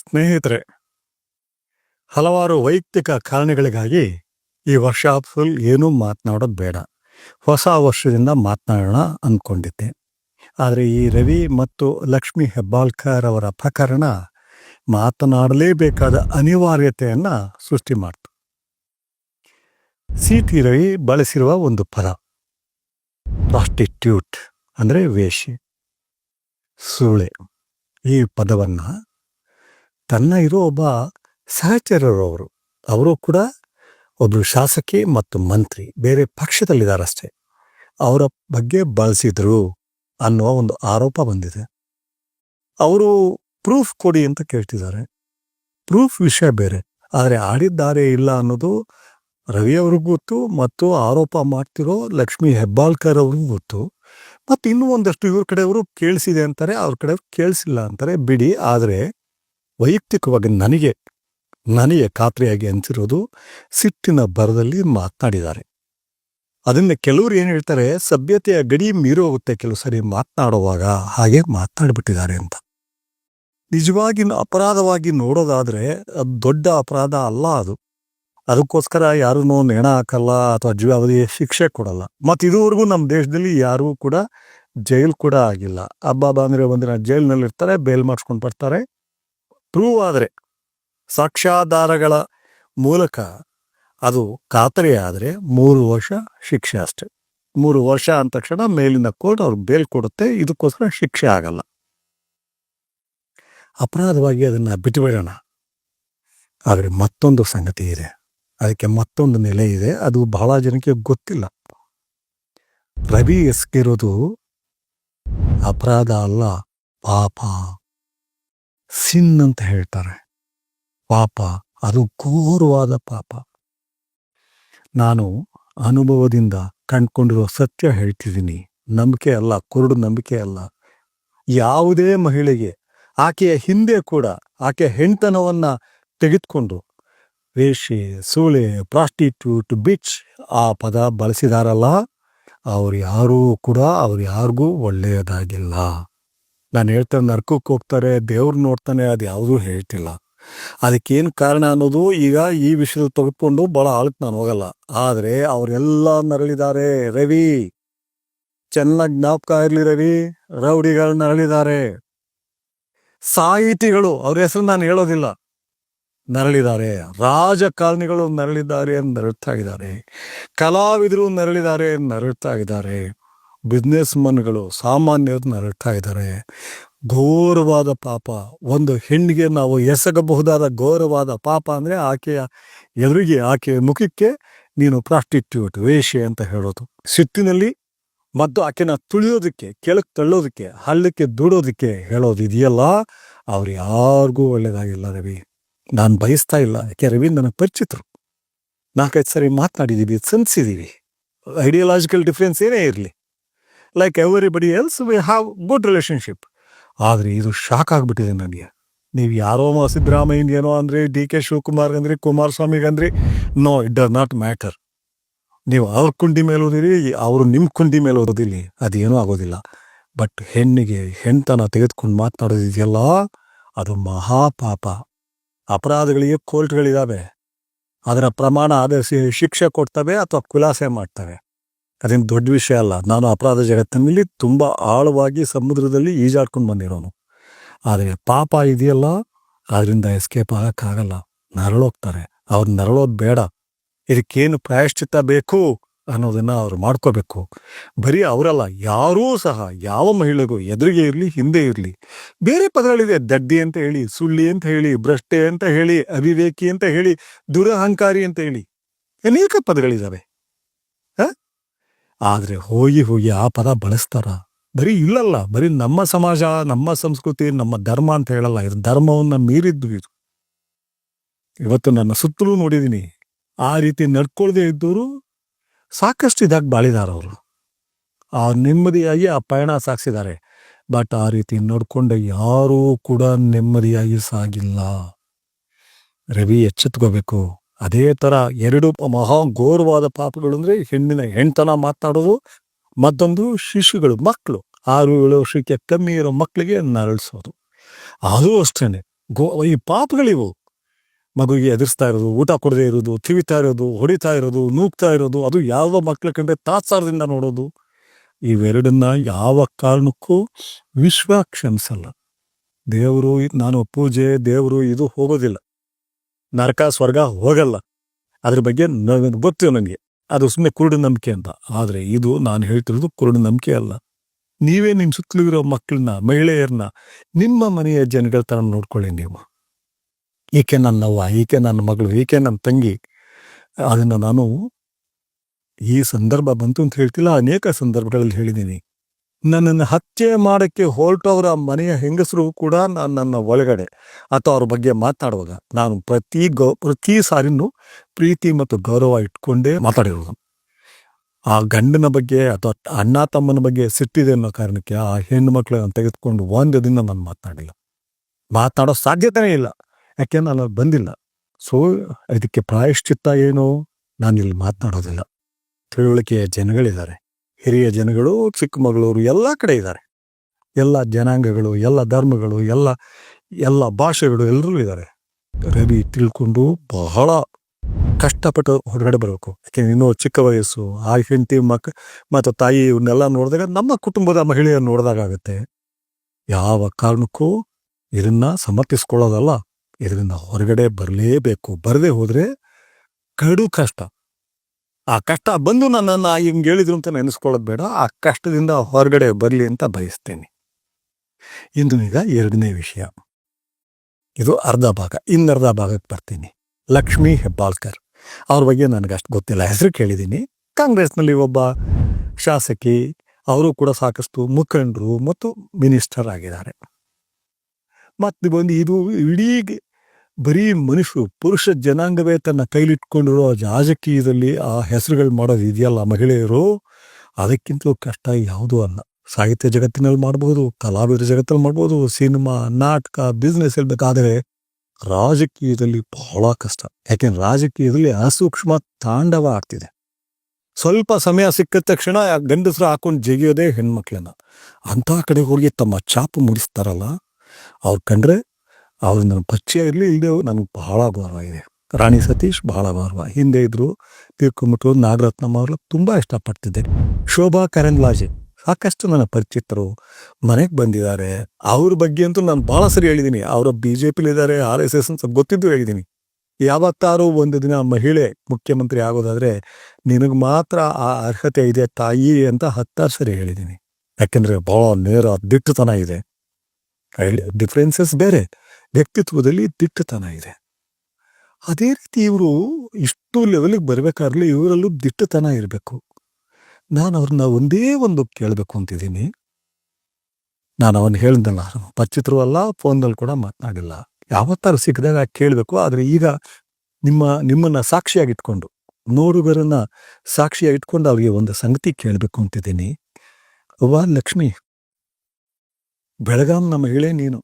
ಸ್ನೇಹಿತರೆ, ಹಲವಾರು ವೈಯಕ್ತಿಕ ಕಾರಣಗಳಿಗಾಗಿ ಈ ವರ್ಷ ಫುಲ್ ಏನೂ ಮಾತನಾಡೋದು ಬೇಡ. ಹೊಸ ವರ್ಷದಿಂದ ಮಾತನಾಡೋಣ ಅಂದ್ಕೊಂಡಿದ್ದೆ ಆದರೆ ಈ ರವಿ ಮತ್ತು ಲಕ್ಷ್ಮಿ ಹೆಬ್ಬಾಳ್ಕರ್ ಅವರ ಪ್ರಕರಣ ಮಾತನಾಡಲೇಬೇಕಾದ ಅನಿವಾರ್ಯತೆಯನ್ನು ಸೃಷ್ಟಿ ಮಾಡ್ತು. ಸಿ ರವಿ ಬಳಸಿರುವ ಒಂದು ಪದ ಪ್ರಾಸ್ಟಿಟ್ಯೂಟ್ ಅಂದರೆ ವೇಷಿ, ಸೂಳೆ. ಈ ಪದವನ್ನ ತನ್ನ ಇರೋ ಒಬ್ಬ ಸಹಚರರವರು. ಅವರು ಕೂಡ ಒಬ್ಬರು ಶಾಸಕಿ ಮತ್ತು ಮಂತ್ರಿ, ಬೇರೆ ಪಕ್ಷದಲ್ಲಿದ್ದಾರಷ್ಟೇ ಅವರ ಬಗ್ಗೆ ಬಳಸಿದ್ರು ಅನ್ನುವ ಒಂದು ಆರೋಪ ಬಂದಿದೆ. ಅವರು ಪ್ರೂಫ್ ಕೊಡಿ ಅಂತ ಕೇಳ್ತಿದ್ದಾರೆ. ಪ್ರೂಫ್ ವಿಷಯ ಬೇರೆ. ಆದರೆ ಆಡಿದ್ದಾರೆ ಇಲ್ಲ ಅನ್ನೋದು ರವಿ ಅವ್ರಿಗೂ ಗೊತ್ತು ಮತ್ತು ಆರೋಪ ಮಾಡ್ತಿರೋ ಲಕ್ಷ್ಮಿ ಹೆಬ್ಬಾಳ್ಕರ್ ಅವ್ರಿಗೂ ಗೊತ್ತು. ಮತ್ತು ಇನ್ನೂ ಒಂದಷ್ಟು ಇವ್ರ ಕಡೆಯವರು ಕೇಳಿಸಿದೆ ಅಂತಾರೆ, ಅವ್ರ ಕಡೆಯವ್ರು ಕೇಳಿಸಿಲ್ಲ ಅಂತಾರೆ, ಬಿಡಿ. ಆದರೆ ವೈಯಕ್ತಿಕವಾಗಿ ನನಗೆ ನನಗೆ ಖಾತ್ರಿಯಾಗಿ ಅನಿಸಿರೋದು ಸಿಟ್ಟಿನ ಬರದಲ್ಲಿ ಮಾತನಾಡಿದ್ದಾರೆ. ಅದನ್ನು ಕೆಲವರು ಏನು ಹೇಳ್ತಾರೆ, ಸಭ್ಯತೆಯ ಗಡಿ ಮೀರಿ ಹೋಗುತ್ತೆ ಕೆಲವು ಸರಿ ಮಾತನಾಡುವಾಗ ಹಾಗೆ ಮಾತನಾಡಿಬಿಟ್ಟಿದ್ದಾರೆ ಅಂತ. ನಿಜವಾಗಿ ಅಪರಾಧವಾಗಿ ನೋಡೋದಾದ್ರೆ ಅದು ದೊಡ್ಡ ಅಪರಾಧ ಅಲ್ಲ ಅದು. ಅದಕ್ಕೋಸ್ಕರ ಯಾರೂ ನೇಣ ಹಾಕಲ್ಲ ಅಥವಾ ಜೀವಾವಧಿ ಶಿಕ್ಷೆ ಕೊಡಲ್ಲ. ಮತ್ತು ಇದುವರೆಗೂ ನಮ್ಮ ದೇಶದಲ್ಲಿ ಯಾರೂ ಕೂಡ ಜೈಲ್ ಕೂಡ ಆಗಿಲ್ಲ. ಹಬ್ಬ ಬಂದರೆ ಒಂದಿನ ಜೈಲಿನಲ್ಲಿರ್ತಾರೆ, ಬೇಲ್ ಮಾಡಿಸ್ಕೊಂಡು ಬರ್ತಾರೆ. ಪ್ರೂವ್ ಆದರೆ ಸಾಕ್ಷ್ಯಾಧಾರಗಳ ಮೂಲಕ ಅದು ಖಾತರಿ ಆದರೆ ಮೂರು ವರ್ಷ ಶಿಕ್ಷೆ ಅಷ್ಟೆ. ಮೂರು ವರ್ಷ ಅಂದ ತಕ್ಷಣ ಮೇಲಿನ ಕೋರ್ಟ್ ಅವ್ರಿಗೆ ಬೇಲ್ ಕೊಡುತ್ತೆ, ಇದಕ್ಕೋಸ್ಕರ ಶಿಕ್ಷೆ ಆಗಲ್ಲ. ಅಪರಾಧವಾಗಿ ಅದನ್ನ ಬಿಟ್ಟುಬಿಡೋಣ ಆದರೆ ಮತ್ತೊಂದು ಸಂಗತಿ ಇದೆ. ಅದಕ್ಕೆ ಮತ್ತೊಂದು ನೆಲೆ ಇದೆ. ಅದು ಬಹಳ ಜನಕ್ಕೆ ಗೊತ್ತಿಲ್ಲ. ರವಿ ಎಸ್ಗಿರೋದು ಅಪರಾಧ ಅಲ್ಲ, ಪಾಪ. ಸಿನ್ ಅಂತ ಹೇಳ್ತಾರೆ. ಪಾಪ, ಅದು ಘೋರವಾದ ಪಾಪ. ನಾನು ಅನುಭವದಿಂದ ಕಂಡ್ಕೊಂಡಿರೋ ಸತ್ಯ ಹೇಳ್ತಿದ್ದೀನಿ. ನಂಬಿಕೆ ಅಲ್ಲ, ಕುರುಡು ನಂಬಿಕೆ ಅಲ್ಲ. ಯಾವುದೇ ಮಹಿಳೆಗೆ, ಆಕೆಯ ಹಿಂದೆ ಕೂಡ ಆಕೆ ಹೆಂಡತನವನ್ನು ತೆಗೆದುಕೊಂಡು, ವೇಷೆ, ಸೂಳೆ, ಪ್ರಾಸ್ಟಿಟ್ಯೂಟ್, ಬಿಚ್, ಆ ಪದ ಬಳಸಿದಾರಲ್ಲ, ಅವ್ರು ಯಾರೂ ಕೂಡ, ಅವ್ರು ಯಾರಿಗೂ ಒಳ್ಳೆಯದಾಗಿಲ್ಲ. ನಾನು ಹೇಳ್ತೇನೆ ನರ್ಕಕ್ಕೆ ಹೋಗ್ತಾರೆ, ದೇವ್ರು ನೋಡ್ತಾನೆ, ಅದು ಯಾವುದೂ ಹೇಳ್ತಿಲ್ಲ. ಅದಕ್ಕೇನು ಕಾರಣ ಅನ್ನೋದು ಈಗ ಈ ವಿಷಯದಲ್ಲಿ ತೆಗೆದುಕೊಂಡು ಭಾಳ ಆಳಕ್ಕೆ ನಾನು ಹೋಗಲ್ಲ. ಆದರೆ ಅವರೆಲ್ಲ ನರಳಿದ್ದಾರೆ. ರವಿ, ಚೆನ್ನಾಗಿ ಜ್ಞಾಪಕ ಇರಲಿ ರವಿ. ರೌಡಿಗಳು ನರಳಿದ್ದಾರೆ. ಸಾಹಿತಿಗಳು, ಅವ್ರ ಹೆಸರು ನಾನು ಹೇಳೋದಿಲ್ಲ. ನರಳಿದ್ದಾರೆ. ರಾಜಕಾರಣಿಗಳು ನರಳಿದ್ದಾರೆ, ನರಳ್ತಾ ಇದ್ದಾರೆ. ಕಲಾವಿದರು ನರಳಿದ್ದಾರೆ, ನರಳ್ತಾ ಇದ್ದಾರೆ. ಬಿಸ್ನೆಸ್ ಮನ್ಗಳು ಸಾಮಾನ್ಯರು ನರಳ್ತಾ ಇದ್ದಾರೆ. ಘೋರವಾದ ಪಾಪ. ಒಂದು ಹೆಣ್ಣಿಗೆ ನಾವು ಎಸಗಬಹುದಾದ ಘೋರವಾದ ಪಾಪ ಅಂದರೆ ಆಕೆಯ ಎದುರಿಗೆ ಆಕೆಯ ಮುಖಕ್ಕೆ ನೀನು ಪ್ರಾಸ್ಟಿಟ್ಯೂಟ್ ವೇಷೆ ಅಂತ ಹೇಳೋದು. ಸಿಟ್ಟಿನಲ್ಲಿ ಮತ್ತು ಆಕೆನ ತುಳಿಯೋದಕ್ಕೆ ಕೆಳಕ್ಕೆ ತಳ್ಳೋದಕ್ಕೆ, ಹಳ್ಳಕ್ಕೆ ದುಡೋದಕ್ಕೆ ಹೇಳೋದು ಇದೆಯಲ್ಲ ಅವ್ರು ಯಾರಿಗೂ ಒಳ್ಳೇದಾಗಿಲ್ಲ ರವಿ. ನಾನು ಬಯಸ್ತಾ ಇಲ್ಲ. ಯಾಕೆ ರವಿ ನನಗೆ ಪರಿಚಿತರು. ನಾಲ್ಕೈದು ಸರಿ ಮಾತನಾಡಿದ್ದೀವಿ ಸನ್ಸಿದ್ದೀವಿ ಐಡಿಯಾಲಜಿಕಲ್ ಡಿಫ್ರೆನ್ಸ್ ಏನೇ ಇರಲಿ. Like everybody else we have good relationship ಆದರೆ ಇದು ಶಾಕ್ ಆಗಿಬಿಟ್ಟಿದೆ ನನಗೆ. ನೀವು ಯಾರೋ ಸಿದ್ದರಾಮಯ್ಯನೋ ಅಂದರೆ ಡಿ ಕೆ ಶಿವಕುಮಾರ್ ಅಂದ್ರಿ ಕುಮಾರಸ್ವಾಮಿಗೆ ಅಂದ್ರಿ no it does not matter ನೀವು ಅವ್ರ ಕುಂಡಿ ಮೇಲೆ ಓದಿರಿ, ಅವರು ನಿಮ್ಮ ಕುಂಡಿ ಮೇಲೆ ಓದೋದಿಲ್ಲ, ಅದೇನೂ ಆಗೋದಿಲ್ಲ. ಬಟ್ ಹೆಣ್ಣಿಗೆ ಹೆಣ್ತನ ತೆಗೆದುಕೊಂಡು ಮಾತನಾಡೋದಿದೆಯಲ್ಲ, ಅದು ಮಹಾಪಾಪ. ಅಪರಾಧಗಳಿಗೆ ಕೋರ್ಟ್ಗಳಿದ್ದಾವೆ ಅದರ ಪ್ರಮಾಣ ಆದರೆ ಶಿಕ್ಷೆ ಕೊಡ್ತವೆ ಅಥವಾ ಖುಲಾಸೆ ಮಾಡ್ತವೆ. ಅದೇನು ದೊಡ್ಡ ವಿಷಯ ಅಲ್ಲ. ನಾನು ಅಪರಾಧ ಜಗತ್ತಿನಲ್ಲಿ ತುಂಬ ಆಳವಾಗಿ ಸಮುದ್ರದಲ್ಲಿ ಈಜಾಡ್ಕೊಂಡು ಬಂದಿರೋನು. ಆದರೆ ಪಾಪ ಇದೆಯಲ್ಲ? ಅದರಿಂದ ಎಸ್ಕೇಪ್ ಆಗೋಕ್ಕಾಗಲ್ಲ. ನರಳೋಗ್ತಾರೆ. ಅವ್ರು ನರಳೋದು ಬೇಡ. ಇದಕ್ಕೇನು ಪ್ರಾಯಶ್ಚಿತ್ತ ಬೇಕು ಅನ್ನೋದನ್ನು ಅವ್ರು ಮಾಡ್ಕೋಬೇಕು. ಬರೀ ಅವರಲ್ಲ. ಯಾರೂ ಸಹ ಯಾವ ಮಹಿಳೆಗೂ ಎದುರಿಗೆ ಇರಲಿ, ಹಿಂದೆ ಇರಲಿ. ಬೇರೆ ಪದಗಳಿದೆ. ದಡ್ಡಿ ಅಂತ ಹೇಳಿ, ಸುಳ್ಳಿ ಅಂತ ಹೇಳಿ, ಭ್ರಷ್ಟೆ ಅಂತ ಹೇಳಿ, ಅವಿವೇಕಿ ಅಂತ ಹೇಳಿ, ದುರಹಂಕಾರಿ ಅಂತ ಹೇಳಿ. ಅನೇಕ ಪದಗಳಿದಾವೆ. ಹ? ಆದ್ರೆ ಹೋಗಿ ಹೋಗಿ ಆ ಪದ ಬಳಸ್ತಾರ. ಬರೀ ಇಲ್ಲಲ್ಲ, ಬರೀ ನಮ್ಮ ಸಮಾಜ, ನಮ್ಮ ಸಂಸ್ಕೃತಿ, ನಮ್ಮ ಧರ್ಮ ಅಂತ ಹೇಳಲ್ಲ, ಇದು ಧರ್ಮವನ್ನ ಮೀರಿದ್ದು ಇದು. ಇವತ್ತು ನನ್ನ ಸುತ್ತಲೂ ನೋಡಿದ್ದೀನಿ ಆ ರೀತಿ ನಡ್ಕೊಳ್ದೇ ಇದ್ದವರು ಸಾಕಷ್ಟು ಇದಾಗಿ ಬಾಳಿದಾರ ಅವರು. ಆ ನೆಮ್ಮದಿಯಾಗಿ ಆ ಪಯಣ ಸಾಗಿಸಿದ್ದಾರೆ ಬಟ್ ಆ ರೀತಿ ನಡ್ಕೊಂಡ ಯಾರೂ ಕೂಡ ನೆಮ್ಮದಿಯಾಗಿ ಸಾಗಿಲ್ಲ. ರವಿ ಎಚ್ಚೆತ್ಕೋಬೇಕು. ಅದೇ ತರ ಎರಡು ಮಹಾ ಘೋರವಾದ ಪಾಪಗಳು ಅಂದ್ರೆ ಹೆಣ್ಣಿನ ಹೆಣ್ತನ ಮಾತಾಡೋದು, ಮತ್ತೊಂದು ಶಿಶುಗಳು ಮಕ್ಕಳು ಆರು ಏಳು ವರ್ಷಕ್ಕೆ ಕಮ್ಮಿ ಇರೋ ಮಕ್ಕಳಿಗೆ ನರಳಿಸೋದು. ಅದು ಅಷ್ಟೇನೆ, ಗೋ ಈ ಪಾಪಗಳಿವು. ಮಗುವಿಗೆ ಎದುರಿಸ್ತಾ ಇರೋದು, ಊಟ ಕೊಡದೇ ಇರೋದು, ತಿವಿತಾ ಇರೋದು, ಹೊಡಿತಾ ಇರೋದು ನೂಗ್ತಾ ಇರೋದು, ಅದು ಯಾವ ಮಕ್ಕಳ ಕಂಡ್ರೆ ತಾತ್ಸಾರದಿಂದ ನೋಡೋದು. ಇವೆರಡನ್ನ ಯಾವ ಕಾರಣಕ್ಕೂ ವಿಶ್ವ ಕ್ಷಮಿಸಲ್ಲ ದೇವರು, ನಾನು ಪೂಜೆ, ದೇವರು ಇದು ಹೋಗೋದಿಲ್ಲ. ನರಕ, ಸ್ವರ್ಗ ಹೋಗಲ್ಲ. ಅದ್ರ ಬಗ್ಗೆ ನನಗೆ ಗೊತ್ತು ನನಗೆ. ಅದು ಸುಮ್ಮನೆ ಕುರುಡು ನಂಬಿಕೆ ಅಂತ. ಆದರೆ ಇದು ನಾನು ಹೇಳ್ತಿರೋದು ಕುರುಡು ನಂಬಿಕೆ ಅಲ್ಲ. ನೀವೇ ನಿಮ್ಮ ಸುತ್ತಲೂ ಇರೋ ಮಕ್ಕಳನ್ನ, ಮಹಿಳೆಯರನ್ನ, ನಿಮ್ಮ ಮನೆಯ ಜನಗಳ ತರ ನೋಡ್ಕೊಳ್ಳಿ ನೀವು. ಈಕೆ ನನ್ನವ್ವ ಈಕೆ ನನ್ನ ಮಗಳು, ಈಕೆ ನನ್ನ ತಂಗಿ. ಅದನ್ನು ನಾನು ಈ ಸಂದರ್ಭ ಬಂತು ಅಂತ ಹೇಳ್ತಿಲ್ಲ, ಅನೇಕ ಸಂದರ್ಭಗಳಲ್ಲಿ ಹೇಳಿದ್ದೀನಿ. ನನ್ನನ್ನು ಹತ್ಯೆ ಮಾಡೋಕ್ಕೆ ಹೊರಟವರ ಮನೆಯ ಹೆಂಗಸರು ಕೂಡ ನಾನು ನನ್ನ ಒಳಗಡೆ. ಅಥವಾ ಅವ್ರ ಬಗ್ಗೆ ಮಾತಾಡುವಾಗ ನಾನು ಪ್ರತಿ ಗೌ, ಪ್ರತಿ ಸಾರಿನೂ ಪ್ರೀತಿ ಮತ್ತು ಗೌರವ ಇಟ್ಕೊಂಡೇ ಮಾತಾಡಿರೋದು. ಆ ಗಂಡನ ಬಗ್ಗೆ ಅಥವಾ ಅಣ್ಣ ತಮ್ಮನ ಬಗ್ಗೆ ಸಿಟ್ಟಿದೆ ಅನ್ನೋ ಕಾರಣಕ್ಕೆ ಆ ಹೆಣ್ಣು ಮಕ್ಕಳನ್ನು ತೆಗೆದುಕೊಂಡು ಒಂದು ದಿನ ನಾನು ಮಾತನಾಡಿಲ್ಲ ಮಾತನಾಡೋ ಸಾಧ್ಯತೆನೇ ಇಲ್ಲ. ಯಾಕೆ ನಾನು ಬಂದಿಲ್ಲ. ಸೊ, ಇದಕ್ಕೆ ಪ್ರಾಯಶ್ಚಿತ್ತ ಏನು ನಾನು ಇಲ್ಲಿ ಮಾತನಾಡೋದಿಲ್ಲ ತಿಳುವಳಿಕೆಯ ಜನಗಳಿದ್ದಾರೆ. ಹಿರಿಯ ಜನಗಳು ಚಿಕ್ಕಮಗಳೂರು ಎಲ್ಲ ಕಡೆ ಇದ್ದಾರೆ. ಎಲ್ಲ ಜನಾಂಗಗಳು, ಎಲ್ಲ ಧರ್ಮಗಳು, ಎಲ್ಲ ಎಲ್ಲ ಭಾಷೆಗಳು ಎಲ್ಲರೂ ಇದ್ದಾರೆ. ರವಿ ತಿಳ್ಕೊಂಡು ಬಹಳ ಕಷ್ಟಪಟ್ಟು ಹೊರಗಡೆ ಬರಬೇಕು. ಯಾಕೆಂದ್ರೆ ಇನ್ನೂ ಚಿಕ್ಕ ವಯಸ್ಸು, ಆ ಹೆಂಡತಿ ಮಕ್, ಮತ್ತು ತಾಯಿ ಇವನ್ನೆಲ್ಲ ನೋಡಿದಾಗ ನಮ್ಮ ಕುಟುಂಬದ ಮಹಿಳೆಯನ್ನು ನೋಡಿದಾಗ ಆಗುತ್ತೆ. ಯಾವ ಕಾರಣಕ್ಕೂ ಇದನ್ನ ಸಮರ್ಥಿಸ್ಕೊಳ್ಳೋದಲ್ಲ. ಇದರಿಂದ ಹೊರಗಡೆ ಬರಲೇಬೇಕು. ಬರದೇ ಹೋದರೆ ಕಡು ಕಷ್ಟ. ಆ ಕಷ್ಟ ಬಂದು ನನ್ನನ್ನು ಹಿಂಗೆ ಹೇಳಿದ್ರು ಅಂತ ನೆನೆಸ್ಕೊಳ್ಳೋದು ಬೇಡ, ಆ ಕಷ್ಟದಿಂದ ಹೊರಗಡೆ ಬರಲಿ ಅಂತ ಬಯಸ್ತೇನೆ. ಇಂದು ಈಗ ಎರಡನೇ ವಿಷಯ. ಇದು ಅರ್ಧ ಭಾಗ, ಇನ್ನರ್ಧ ಭಾಗಕ್ಕೆ ಬರ್ತೀನಿ. ಲಕ್ಷ್ಮೀ ಹೆಬ್ಬಾಳ್ಕರ್. ಅವ್ರ ಬಗ್ಗೆ ನನಗೆ ಅಷ್ಟು ಗೊತ್ತಿಲ್ಲ, ಹೆಸರು ಕೇಳಿದ್ದೀನಿ ಕಾಂಗ್ರೆಸ್ನಲ್ಲಿ ಒಬ್ಬ ಶಾಸಕಿ, ಅವರು ಕೂಡ ಸಾಕಷ್ಟು ಮುಖಂಡರು ಮತ್ತು ಮಿನಿಸ್ಟರ್ ಆಗಿದ್ದಾರೆ. ಮತ್ತು ಬಂದು ಇದು ಇಡೀ ಬರೀ ಮನುಷ್ಯರು, ಪುರುಷ ಜನಾಂಗವೇ ತನ್ನ ಕೈಲಿಟ್ಕೊಂಡಿರೋ ರಾಜಕೀಯದಲ್ಲಿ ಆ ಹೆಸರುಗಳು ಮಾಡೋದು ಇದೆಯಲ್ಲ ಮಹಿಳೆಯರು? ಅದಕ್ಕಿಂತಲೂ ಕಷ್ಟ ಯಾವುದೂ ಅಲ್ಲ ಸಾಹಿತ್ಯ ಜಗತ್ತಿನಲ್ಲಿ ಮಾಡ್ಬೋದು, ಕಲಾವಿದರ ಜಗತ್ತಲ್ಲಿ ಮಾಡ್ಬೋದು, ಸಿನಿಮಾ, ನಾಟಕ ಬಿಸ್ನೆಸ್ ಹೇಳ್ಬೇಕಾದ್ರೆ ರಾಜಕೀಯದಲ್ಲಿ ಬಹಳ ಕಷ್ಟ. ಯಾಕೆಂದ್ರೆ ರಾಜಕೀಯದಲ್ಲಿ ಅಸೂಕ್ಷ್ಮ ತಾಂಡವ ಆಗ್ತಿದೆ. ಸ್ವಲ್ಪ ಸಮಯ ಸಿಕ್ಕ ತಕ್ಷಣ ಗಂಡಸ್ರು ಹಾಕೊಂಡು ಜಗಿಯೋದೇ ಹೆಣ್ಮಕ್ಳನ್ನ. ಅಂತ ಕಡೆ ಹೋಗಿ ತಮ್ಮ ಚಾಪು ಮುಡಿಸ್ತಾರಲ್ಲ? ಅವ್ರು ಕಂಡ್ರೆ ಅವ್ರು ನನ್ನ ಪರಿಚಯ ಇರಲಿ ಇಲ್ಲದೆ ನನಗೆ ಬಹಳ ಗೌರವ ಇದೆ. ರಾಣಿ ಸತೀಶ್ ಬಹಳ ಗೌರವ. ಹಿಂದೆ ಇದ್ರು ತೀರ್ಕೊಂಬಿಟ್ಟು ನಾಗರತ್ನಮ್ಮ ಅವ್ರಲ್ಲ ತುಂಬ ಇಷ್ಟಪಡ್ತಿದ್ದೆ. ಶೋಭಾ ಕರಂದ್ಲಾಜೆ ಸಾಕಷ್ಟು ನನ್ನ ಪರಿಚಿತರು. ಮನೆಗೆ ಬಂದಿದ್ದಾರೆ. ಅವ್ರ ಬಗ್ಗೆ ಅಂತೂ ನಾನು ಬಹಳ ಸರಿ ಹೇಳಿದ್ದೀನಿ ಅವರ ಬಿ ಜೆ ಪಿಲಿದ್ದಾರೆ ಆರ್ ಎಸ್ ಎಸ್ ಅಂತ ಗೊತ್ತಿದ್ದು ಹೇಳಿದ್ದೀನಿ ಯಾವತ್ತಾರು ಒಂದು ದಿನ ಮಹಿಳೆ ಮುಖ್ಯಮಂತ್ರಿ ಆಗೋದಾದರೆ ನಿನಗೆ ಮಾತ್ರ ಆ ಅರ್ಹತೆ ಇದೆ ತಾಯಿ ಅಂತ ಹತ್ತಾರು ಸರಿ ಹೇಳಿದ್ದೀನಿ ಯಾಕೆಂದರೆ ಭಾಳ ನೇರ ದಿಟ್ಟುತನ ಇದೆ. ಡಿಫ್ರೆನ್ಸಸ್ ಬೇರೆ. ವ್ಯಕ್ತಿತ್ವದಲ್ಲಿ ದಿಟ್ಟತನ ಇದೆ. ಅದೇ ರೀತಿ ಇವರು ಇಷ್ಟು ಲೆವೆಲಿಗೆ ಬರಬೇಕಾದ್ರೆ ಇವರಲ್ಲೂ ದಿಟ್ಟತನ ಇರಬೇಕು. ನಾನು ಅವ್ರನ್ನ ಒಂದೇ ಒಂದು ಕೇಳಬೇಕು ಅಂತಿದ್ದೀನಿ. ನಾನು ಅವನು ಹೇಳ್ದಲ್ಲ, ಪರಿಚಿತರು ಅಲ್ಲ ಕೂಡ ಮಾತನಾಡಿಲ್ಲ. ಯಾವತ್ತಾರು ಸಿಕ್ಕಿದಾಗ ಕೇಳಬೇಕು, ಆದರೆ ಈಗ ನಿಮ್ಮ, ನಿಮ್ಮನ್ನು ಸಾಕ್ಷಿಯಾಗಿಟ್ಕೊಂಡು ನೋಡುಗರನ್ನು ಸಾಕ್ಷಿಯಾಗಿಟ್ಕೊಂಡು ಅವ್ರಿಗೆ ಒಂದು ಸಂಗತಿ ಕೇಳಬೇಕು ಅಂತಿದ್ದೀನಿ. ಅವ್ವ ಲಕ್ಷ್ಮಿ, ಬೆಳಗಾಂ ನಮ್ಮ ಹೇಳೇ ನೀನು.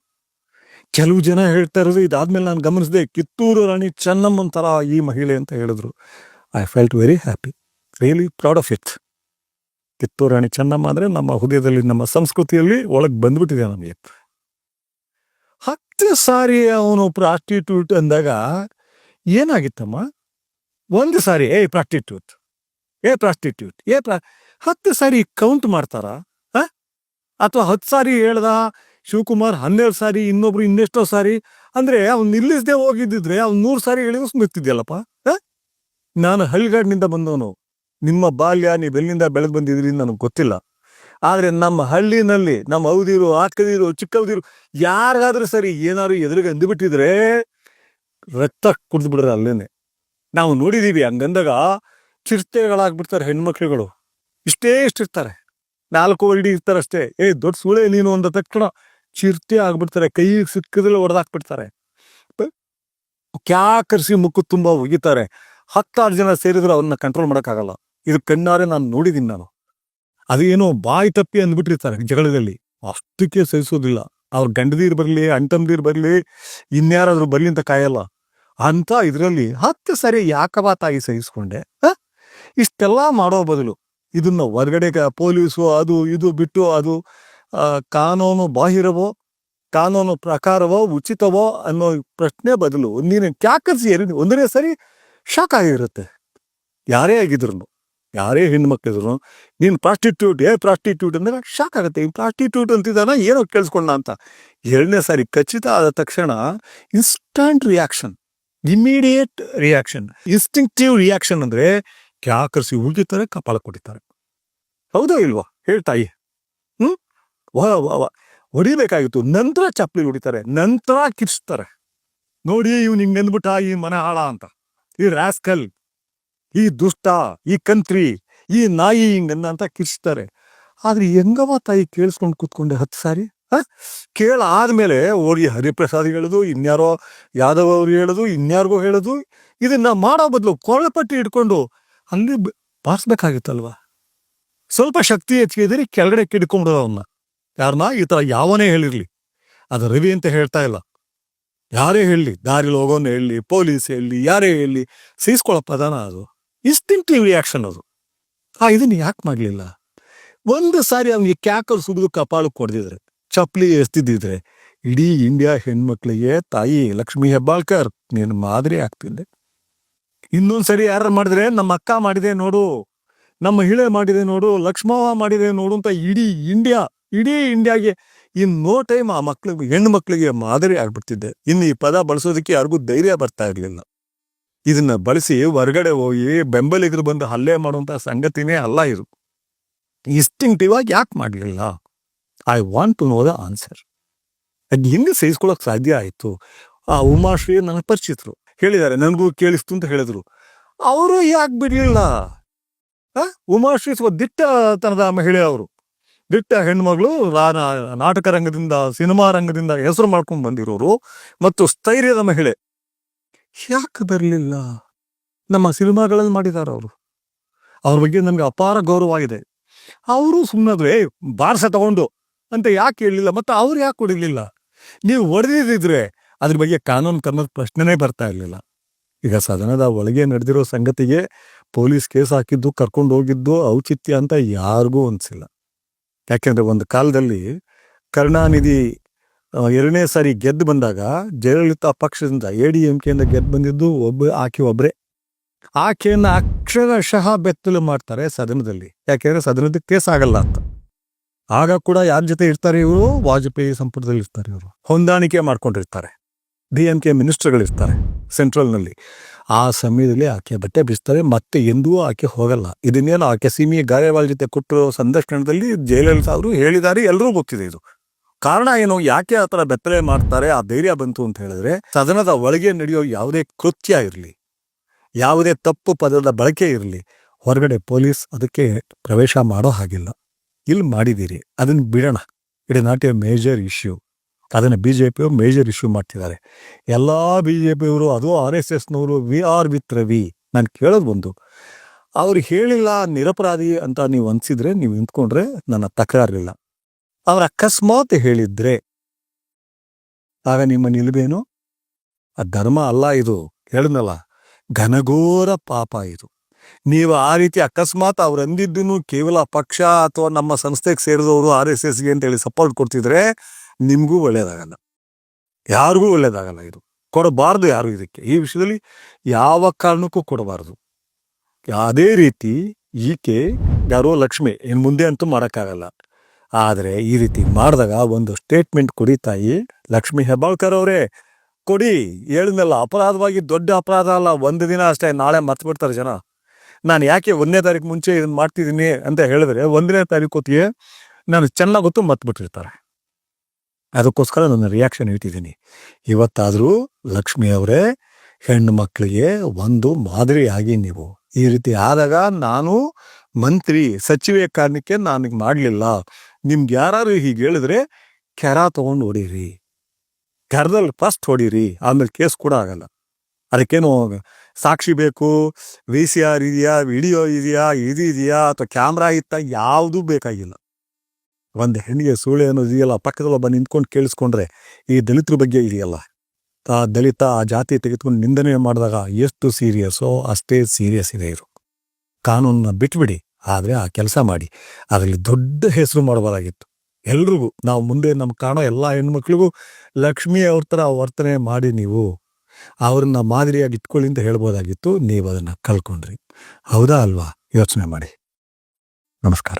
ಕೆಲವು ಜನ ಹೇಳ್ತಾ ಇರೋದು ಇದಾದ್ಮೇಲೆ ನಾನು ಗಮನಿಸಿದೆ, ಕಿತ್ತೂರು ರಾಣಿ ಚೆನ್ನಮ್ಮನ ತರ ಈ ಮಹಿಳೆ ಅಂತ ಹೇಳಿದ್ರು. I felt very happy really proud of it Kittur Rani Chennamma ಅಂದರೆ ನಮ್ಮ ಹೃದಯದಲ್ಲಿ, ನಮ್ಮ ಸಂಸ್ಕೃತಿಯಲ್ಲಿ ಒಳಗೆ ಬಂದ್ಬಿಟ್ಟಿದೆ ನಮಗೆ. ಹತ್ತು ಸಾರಿ ಅವನು ಪ್ರಾಸ್ಟಿಟ್ಯೂಟ್ ಅಂದಾಗ ಏನಾಗಿತ್ತಮ್ಮ? ಒಂದು ಸಾರಿ, ಏ ಪ್ರಾಸ್ಟಿಟ್ಯೂಟ್ ಏ ಪ್ರಾಸ್ಟಿಟ್ಯೂಟ್, ಏ ಪ್ರಾ, ಹತ್ತು ಸಾರಿ ಕೌಂಟ್ ಮಾಡ್ತಾರ? ಅಥವಾ ಹತ್ತು ಸಾರಿ ಹೇಳ್ದ? ಶಿವಕುಮಾರ್ ಹನ್ನೆರಡು ಸಾರಿ, ಇನ್ನೊಬ್ರು ಇನ್ನೆಷ್ಟೋ ಸಾರಿ, ಅಂದ್ರೆ ಅವ್ನು ನಿಲ್ಲಿಸದೆ ಹೋಗಿದ್ದಿದ್ರೆ ಅವ್ನು ನೂರು ಸಾರಿ ಹೇಳಿದ್ರು ಸುಮ್ಮತ್ತಿದ್ಯಲ್ಲಪ್ಪ ನಾನು ಹಳ್ಳಿಗಾಡಿನಿಂದ ಬಂದವನು. ನಿಮ್ಮ ಬಾಲ್ಯ ನೀವು ಬೆಲ್ಲಿಂದ ಬೆಳೆದು ಬಂದಿದ್ರಿ ನನಗೆ ಗೊತ್ತಿಲ್ಲ. ಆದ್ರೆ ನಮ್ಮ ಹಳ್ಳಿನಲ್ಲಿ, ನಮ್ಮ ಅವದಿರು ಆಕದಿರು, ಚಿಕ್ಕವದಿರು ಯಾರಿಗಾದ್ರೂ ಸರಿ ಏನಾದ್ರು ಎದುರಿಗೆ ಅಂದುಬಿಟ್ಟಿದ್ರೆ ರಕ್ತ ಕುಡಿದು ಬಿಡ್ರೆ ಅಲ್ಲೇನೆ. ನಾವು ನೋಡಿದೀವಿ ಹಂಗಂದಾಗ ಚಿರತೆಗಳಾಗ್ಬಿಡ್ತಾರೆ ಹೆಣ್ಮಕ್ಳುಗಳು. ಇಷ್ಟೇ ಇಷ್ಟಿರ್ತಾರೆ ನಾಲ್ಕು ವರ್ಡಿ ಇರ್ತಾರಷ್ಟೇ. ಏ, ದೊಡ್ಡ ಸುಳೆ ನೀನು ಅಂದ ತಕ್ಷಣ ಚಿರತೆ ಆಗ್ಬಿಡ್ತಾರೆ, ಕೈ ಸಿಕ್ಕದಲ್ಲಿ ಹೊಡೆದಾಕ್ಬಿಡ್ತಾರೆ ಕ್ಯಾಕರಿಸಿ ಮುಕ್ಕು ತುಂಬ ಒಗಿತಾರೆ ಹತ್ತಾರು ಜನ ಸೇರಿದ್ರೆ ಅವನ್ನ ಕಂಟ್ರೋಲ್ ಮಾಡೋಕ್ಕಾಗಲ್ಲ. ಇದು ಕಣ್ಣಾರೆ ನಾನು ನೋಡಿದ್ದೀನಿ ನಾನು. ಅದೇನೋ ಬಾಯಿ ತಪ್ಪಿ ಅಂದ್ಬಿಟ್ಟಿರ್ತಾರೆ ಜಗಳದಲ್ಲಿ. ಅಷ್ಟಕ್ಕೆ ಸಹಿಸೋದಿಲ್ಲ. ಅವ್ರ ಗಂಡದೀರ್ ಬರಲಿ ಅಣ್ತಂದೀರ್ ಬರಲಿ, ಇನ್ಯಾರಾದ್ರೂ ಬರಲಿ ಅಂತ ಕಾಯಲ್ಲ. ಅಂತ ಇದರಲ್ಲಿ ಹತ್ತು ಸರಿ ಯಾಕವಾ ತಾಯಿ ಸಹಿಸ್ಕೊಂಡೆ? ಇಷ್ಟೆಲ್ಲ ಮಾಡೋ ಬದಲು ಇದನ್ನ ಹೊರಗಡೆ ಪೊಲೀಸು ಅದು ಇದು ಬಿಟ್ಟು ಅದು ಕಾನೂನು ಬಾಹಿರವೋ, ಕಾನೂನು ಪ್ರಕಾರವೋ, ಉಚಿತವೋ ಅನ್ನೋ ಪ್ರಶ್ನೆ ಬದಲು ನೀನು ಕ್ಯಾಕರ್ಸಿ ಒಂದನೇ ಸರಿ ಶಾಕ್ ಆಗಿರುತ್ತೆ. ಯಾರೇ ಆಗಿದ್ರು ಯಾರೇ ಹೆಣ್ಮಕ್ಳಿದ್ರು ನೀನು ಪ್ರಾಸ್ಟಿಟ್ಯೂಟ್, ಏ ಪ್ರಾಸ್ಟಿಟ್ಯೂಟ್ ಅಂದ್ರೆ ಶಾಕ್ ಆಗುತ್ತೆ. ಈ ಪ್ರಾಸ್ಟಿಟ್ಯೂಟ್ ಅಂತಿದ್ದಾನ, ಏನೋ ಕೇಳಿಸ್ಕೊಂಡ ಅಂತ. ಎರಡನೇ ಸಾರಿ ಖಚಿತ ಆದ ತಕ್ಷಣ instant reaction immediate reaction instinctive reaction ಅಂದ್ರೆ ಕ್ಯಾಕರ್ಸಿ ಉಗಿತಾರೆ ಕಪಾಳ ಕೊಡಿತಾರೆ ಹೌದಾ ಇಲ್ವಾ? ಹೇಳ್ತಾಯಿ ಹೊಡಿಬೇಕಾಗಿತ್ತು. ನಂತರ ಚಪ್ಪಲಿ ಹೊಡಿತಾರೆ. ನಂತರ ಕಿರ್ಸ್ತಾರೆ ನೋಡಿ ಇವ್ನು ಹಿಂಗೆ ನೆಂದ್ಬಿಟ್ಟ ಈ ಮನೆ ಹಾಳ ಅಂತ. ಈ ರಾಸ್ಕಲ್, ಈ ದುಷ್ಟ, ಈ ಕಂತ್ರಿ, ಈ ನಾಯಿ ಹಿಂಗ್ ಅಂತ ಕಿರ್ಸ್ತಾರೆ ಆದ್ರೆ ಹೆಂಗವ ತಾಯಿ ಕೇಳಿಸ್ಕೊಂಡು ಕೂತ್ಕೊಂಡೆ ಹತ್ತು ಸಾರಿ? ಹ? ಕೇಳ ಆದ್ಮೇಲೆ ಅವ್ರಿಗೆ ಹರಿಪ್ರಸಾದ್ ಹೇಳುದು, ಇನ್ಯಾರೋ ಯಾದವ್ ಅವ್ರು ಹೇಳುದು, ಇನ್ಯಾರಿಗೋ ಹೇಳುದು, ಇದನ್ನ ಮಾಡೋ ಬದಲು ಕೊಳಪಟ್ಟಿ ಇಟ್ಕೊಂಡು ಅಲ್ಲಿ ಬಾರಿಸ್ಬೇಕಾಗಿತ್ತಲ್ವ? ಸ್ವಲ್ಪ ಶಕ್ತಿ ಹೆಚ್ಚಿದ್ರೆ ಕೆಳಗಡೆ ಕಿಡ್ಕೊಂಡ್ಬಿಡೋದು ಅವನ್ನ ಯಾರನ್ನ ಈ ಥರ ಯಾವನೇ ಹೇಳಿರಲಿ. ಅದು ರವಿ ಅಂತ ಹೇಳ್ತಾ ಇಲ್ಲ. ಯಾರೇ ಹೇಳಲಿ ದಾರಿಲಿ ಹೋಗೋನು ಹೇಳಲಿ, ಪೊಲೀಸ್ ಹೇಳಲಿ, ಯಾರೇ ಹೇಳಲಿ, ಸೀಸ್ಕೊಳ್ಳೋ ಪದನ ಅದು. ಇನ್ಸ್ಟಿಂಕ್ಟಿವ್ ರಿಯಾಕ್ಷನ್ ಅದು. ಆ ಇದನ್ನ ಯಾಕೆ ಮಾಡಲಿಲ್ಲ? ಒಂದು ಸಾರಿ ಅವ್ನಿಗೆ ಕ್ಯಾಕಲ್ ಸುಗಿದು ಕಪಾಳು ಕೊಡ್ದಿದ್ರೆ, ಚಪ್ಪಲಿ ಎಸ್ತಿದ್ದಿದ್ರೆ, ಇಡೀ ಇಂಡಿಯಾ ಹೆಣ್ಮಕ್ಳಿಗೆ ತಾಯಿ ಲಕ್ಷ್ಮೀ ಹೆಬ್ಬಾಳ್ಕರ್ ನೀನು ಮಾದರಿ ಆಗ್ತಿದ್ದೆ. ಇನ್ನೊಂದ್ಸರಿ ಯಾರು ಮಾಡಿದ್ರೆ, ನಮ್ಮ ಅಕ್ಕ ಮಾಡಿದೆ ನೋಡು, ನಮ್ಮ ಮಹಿಳೆ ಮಾಡಿದೆ ನೋಡು, ಲಕ್ಷ್ಮವ್ವ ಮಾಡಿದೆ ನೋಡು ಅಂತ ಇಡೀ ಇಂಡಿಯಾ ಇಡೀ ಇಂಡಿಯಾಗೆ ಇನ್ ನೋ ಟೈಮ್ ಆ ಮಕ್ಳಿಗೆ, ಹೆಣ್ಣು ಮಕ್ಕಳಿಗೆ ಮಾದರಿ ಆಗ್ಬಿಡ್ತಿದ್ದೆ ಇನ್ನು ಈ ಪದ ಬಳಸೋದಕ್ಕೆ ಯಾರಿಗೂ ಧೈರ್ಯ ಬರ್ತಾ ಇರಲಿಲ್ಲ. ಇದನ್ನ ಬಳಸಿ ಹೊರಗಡೆ ಹೋಗಿ ಬೆಂಬಲಿಗರು ಬಂದು ಹಲ್ಲೆ ಮಾಡುವಂಥ ಸಂಗತಿನೇ ಅಲ್ಲ ಇದು. ಇನ್ಸ್ಟಿಂಕ್ಟಿವ್ ಆಗಿ ಯಾಕೆ ಮಾಡಲಿಲ್ಲ? I want to know the answer ಅದು ಹೆಂಗೆ ಸಹಿಸ್ಕೊಳಕ್ ಸಾಧ್ಯ ಆಯ್ತು. ಆ ಉಮಾಶ್ರೀ ನನಗೆ ಪರಿಚಿತರು. ಹೇಳಿದ್ದಾರೆ, ನನಗೂ ಕೇಳಿಸ್ತು ಅಂತ ಹೇಳಿದ್ರು. ಅವರು ಯಾಕೆ ಬಿಡಲಿಲ್ಲ? ಉಮಾಶ್ರೀ ಸ್ವಲ್ಪ ದಿಟ್ಟತನದ ಮಹಿಳೆ ಅವರು ದಿಟ್ಟ ಹೆಣ್ಮಗಳು ನಾಟಕ ರಂಗದಿಂದ, ಸಿನಿಮಾ ರಂಗದಿಂದ ಹೆಸರು ಮಾಡ್ಕೊಂಡು ಬಂದಿರೋರು ಮತ್ತು ಸ್ಥೈರ್ಯದ ಮಹಿಳೆ. ಯಾಕೆ ಬರಲಿಲ್ಲ? ನಮ್ಮ ಸಿನಿಮಾಗಳಲ್ಲಿ ಮಾಡಿದ್ದಾರೆ ಅವರು. ಅವ್ರ ಬಗ್ಗೆ ನಮ್ಗೆ ಅಪಾರ ಗೌರವ ಆಗಿದೆ. ಅವರು ಸುಮ್ಮನಾದ್ರೆ ಬಾರ್ಸ ತಗೊಂಡು ಅಂತ ಯಾಕೆ ಹೇಳಲಿಲ್ಲ ಮತ್ತು ಅವ್ರು ಯಾಕೆ ಹೊಡಿಲಿಲ್ಲ? ನೀವು ಹೊಡೆದಿದ್ರೆ ಅದ್ರ ಬಗ್ಗೆ ಕಾನೂನು ಕರ್ಮದ ಪ್ರಶ್ನೆನೇ ಬರ್ತಾ ಇರಲಿಲ್ಲ. ಈಗ ಸದನದ ಒಳಗೆ ನಡೆದಿರೋ ಸಂಗತಿಗೆ ಪೊಲೀಸ್ ಕೇಸ್ ಹಾಕಿದ್ದು, ಕರ್ಕೊಂಡು ಹೋಗಿದ್ದು ಔಚಿತ್ಯ ಅಂತ ಯಾರಿಗೂ ಅನ್ಸಿಲ್ಲ. ಯಾಕೆಂದ್ರೆ ಒಂದು ಕಾಲದಲ್ಲಿ ಕರುಣಾನಿಧಿ ಎರಡನೇ ಸಾರಿ ಗೆದ್ದು ಬಂದಾಗ ಜಯಲಲಿತಾ ಪಕ್ಷದಿಂದ ಎ ಡಿ ಎಂ ಕೆಯಿಂದ ಗೆದ್ದು ಬಂದಿದ್ದು ಒಬ್ಬ, ಆಕೆ ಒಬ್ಬರೇ ಆಕೆಯನ್ನು ಅಕ್ಷರಶಃ ಬೆತ್ತಲು ಮಾಡ್ತಾರೆ ಸದನದಲ್ಲಿ. ಯಾಕೆಂದರೆ ಸದನದ ಕೇಸ್ ಆಗಲ್ಲ ಅಂತ. ಆಗ ಕೂಡ ಯಾರ ಜೊತೆ ಇರ್ತಾರೆ ಇವರು? ವಾಜಪೇಯಿ ಸಂಪುಟದಲ್ಲಿ ಇರ್ತಾರೆ ಇವರು. ಹೊಂದಾಣಿಕೆ ಮಾಡ್ಕೊಂಡಿರ್ತಾರೆ. ಡಿ ಎಂ ಕೆ ಮಿನಿಸ್ಟರ್ಗಳಿರ್ತಾರೆ ಸೆಂಟ್ರಲ್ನಲ್ಲಿ. ಆ ಸಮಯದಲ್ಲಿ ಆಕೆ ಬಟ್ಟೆ ಬಿಸ್ತಾರೆ, ಮತ್ತೆ ಎಂದೂ ಆಕೆ ಹೋಗಲ್ಲ. ಇದನ್ನೇನು ಆಕೆ ಸಿಮಿ ಗಾರೇವಾಲ್ ಜೊತೆ ಕೊಟ್ಟಿರೋ ಸಂದರ್ಶನದಲ್ಲಿ ಜಯಲಲಿತಾ ಅವರು ಹೇಳಿದ್ದಾರೆ ಎಲ್ಲರೂ ಗೊತ್ತಿದೆ ಇದು. ಕಾರಣ ಏನು? ಯಾಕೆ ಆ ಥರ ಬೆತ್ತಲೆ ಮಾಡ್ತಾರೆ? ಆ ಧೈರ್ಯ ಬಂತು ಅಂತ ಹೇಳಿದ್ರೆ, ಸದನದ ಒಳಗೆ ನಡೆಯೋ ಯಾವುದೇ ಕೃತ್ಯ ಇರಲಿ, ಯಾವುದೇ ತಪ್ಪು ಪದದ ಬಳಕೆ ಇರಲಿ, ಹೊರಗಡೆ ಪೊಲೀಸ್ ಅದಕ್ಕೆ ಪ್ರವೇಶ ಮಾಡೋ ಹಾಗಿಲ್ಲ. ಇಲ್ಲಿ ಮಾಡಿದ್ದೀರಿ. ಅದನ್ನು ಬಿಡೋಣ. It not a major issue ಅದನ್ನ ಬಿ ಜೆ ಪಿಯವರು ಮೇಜರ್ ಇಶ್ಯೂ ಮಾಡ್ತಿದ್ದಾರೆ. ಎಲ್ಲ ಬಿ ಜೆ ಪಿಯವರು ಅದು ಆರ್ ಎಸ್ ಎಸ್ನವರು, ವಿ ಆರ್ ವಿತ್ ರವಿ ನಾನು ಕೇಳೋದು ಒಂದು. ಅವ್ರು ಹೇಳಿಲ್ಲ, ನಿರಪರಾಧಿ ಅಂತ ನೀವು ಅನ್ಸಿದ್ರೆ ನೀವು ನಿಂತ್ಕೊಂಡ್ರೆ ನನ್ನ ತಕರಾರಿಲ್ಲ. ಅವ್ರ ಅಕಸ್ಮಾತ್ ಹೇಳಿದ್ರೆ, ಆಗ ನಿಮ್ಮ ನಿಲುಬೇನು ಆ ಧರ್ಮ ಅಲ್ಲ ಇದು. ಹೇಳಿದ್ನಲ್ಲ ಘನಘೋರ ಪಾಪ ಇದು. ನೀವು ಆ ರೀತಿ ಅಕಸ್ಮಾತ್ ಅವ್ರು ಅಂದಿದ್ದನ್ನು ಕೇವಲ ಪಕ್ಷ ಅಥವಾ ನಮ್ಮ ಸಂಸ್ಥೆಗೆ ಸೇರಿದವರು ಆರ್ ಎಸ್ ಎಸ್ಗೆ ಅಂತೇಳಿ ಸಪೋರ್ಟ್ ಕೊಡ್ತಿದ್ರೆ ನಿಮಗೂ ಒಳ್ಳೇದಾಗಲ್ಲ. ಯಾರಿಗೂ ಒಳ್ಳೇದಾಗಲ್ಲ ಇದು. ಕೊಡಬಾರ್ದು ಯಾರು ಇದಕ್ಕೆ. ಈ ವಿಷಯದಲ್ಲಿ ಯಾವ ಕಾರಣಕ್ಕೂ ಕೊಡಬಾರ್ದು. ಯಾವುದೇ ರೀತಿ ಈಕೆ ಯಾರೋ ಲಕ್ಷ್ಮಿ ಇನ್ನು ಮುಂದೆ ಅಂತೂ ಮಾಡೋಕ್ಕಾಗಲ್ಲ. ಆದರೆ ಈ ರೀತಿ ಮಾಡಿದಾಗ ಒಂದು ಸ್ಟೇಟ್ಮೆಂಟ್ ಕೊಡಿ ತಾಯಿ. ಲಕ್ಷ್ಮಿ ಹೆಬ್ಬಾಳ್ಕರ್ ಅವರೇ, ಕೊಡಿ. ಹೇಳಿದ್ನಲ್ಲ, ಅಪರಾಧವಾಗಿ ದೊಡ್ಡ ಅಪರಾಧ ಅಲ್ಲ. ಒಂದು ದಿನ ಅಷ್ಟೇ, ನಾಳೆ ಮರ್ತು ಬಿಡ್ತಾರೆ ಜನ. ನಾನು ಯಾಕೆ ಒಂದನೇ ತಾರೀಕು ಮುಂಚೆ ಇದನ್ನ ಮಾಡ್ತಿದ್ದೀನಿ ಅಂತ ಹೇಳಿದ್ರೆ, ಒಂದನೇ ತಾರೀಕು ಹೊತ್ತಿಗೆ ನಾನು ಚೆನ್ನಾಗಿ ಗೊತ್ತು ಮರ್ತು ಬಿಟ್ಟಿರ್ತಾರೆ. ಅದಕ್ಕೋಸ್ಕರ ನನ್ನ ರಿಯಾಕ್ಷನ್ ಇಟ್ಟಿದ್ದೀನಿ ಇವತ್ತಾದರೂ ಲಕ್ಷ್ಮಿ ಅವರೇ, ಹೆಣ್ಣು ಮಕ್ಕಳಿಗೆ ಒಂದು ಮಾದರಿಯಾಗಿ ನೀವು. ಈ ರೀತಿ ಆದಾಗ ನಾನು ಮಂತ್ರಿ, ಸಚಿವೆ ಕಾರಣಕ್ಕೆ ನಾನು ಮಾಡಲಿಲ್ಲ. ನಿಮ್ಗೆ ಯಾರು ಹೀಗೆ ಹೇಳಿದ್ರೆ ಕೆರ ತೊಗೊಂಡು ಹೊಡೀರಿ. ಕೆರದಲ್ಲಿ ಫಸ್ಟ್ ಹೊಡೀರಿ, ಆಮೇಲೆ ಕೇಸ್ ಕೂಡ ಆಗಲ್ಲ. ಅದಕ್ಕೇನು ಸಾಕ್ಷಿ ಬೇಕು ವಿ ಸಿ ಆರ್ ಇದೆಯಾ ವಿಡಿಯೋ ಇದೆಯಾ, ಇದು ಇದೆಯಾ, ಅಥವಾ ಕ್ಯಾಮ್ರಾ ಇತ್ತ ಯಾವುದೂ ಬೇಕಾಗಿಲ್ಲ. ಒಂದು ಹೆಣ್ಣಿಗೆ ಸೂಳೆ ಅನ್ನೋದು ಇದೆಯಲ್ಲ ಪಕ್ಕದಲ್ಲಿ ಒಬ್ಬ ನಿಂತ್ಕೊಂಡು ಕೇಳಿಸ್ಕೊಂಡ್ರೆ ಈ ದಲಿತರ ಬಗ್ಗೆ ಇದೆಯಲ್ಲ. ಆ ದಲಿತ ಆ ಜಾತಿ ತೆಗೆದುಕೊಂಡು ನಿಂದನೆ ಮಾಡಿದಾಗ ಎಷ್ಟು ಸೀರಿಯಸ್ಸೋ ಅಷ್ಟೇ ಸೀರಿಯಸ್ ಇದೆ ಇವರು. ಕಾನೂನನ್ನ ಬಿಟ್ಬಿಡಿ, ಆದರೆ ಆ ಕೆಲಸ ಮಾಡಿ. ಅದರಲ್ಲಿ ದೊಡ್ಡ ಹೆಸರು ಮಾಡಬಾರಾಗಿತ್ತು ಎಲ್ರಿಗೂ, ನಾವು ಮುಂದೆ ನಮ್ಗೆ ಕಾಣೋ ಎಲ್ಲ ಹೆಣ್ಮಕ್ಳಿಗೂ ಲಕ್ಷ್ಮಿ ಅವ್ರ ಥರ ವರ್ತನೆ ಮಾಡಿ ನೀವು, ಅವ್ರನ್ನ ಮಾದರಿಯಾಗಿ ಇಟ್ಕೊಳ್ಳಿ ಅಂತ ಹೇಳ್ಬೋದಾಗಿತ್ತು. ನೀವು ಅದನ್ನು ಕಳ್ಕೊಂಡ್ರಿ. ಹೌದಾ ಅಲ್ವಾ? ಯೋಚನೆ ಮಾಡಿ. ನಮಸ್ಕಾರ.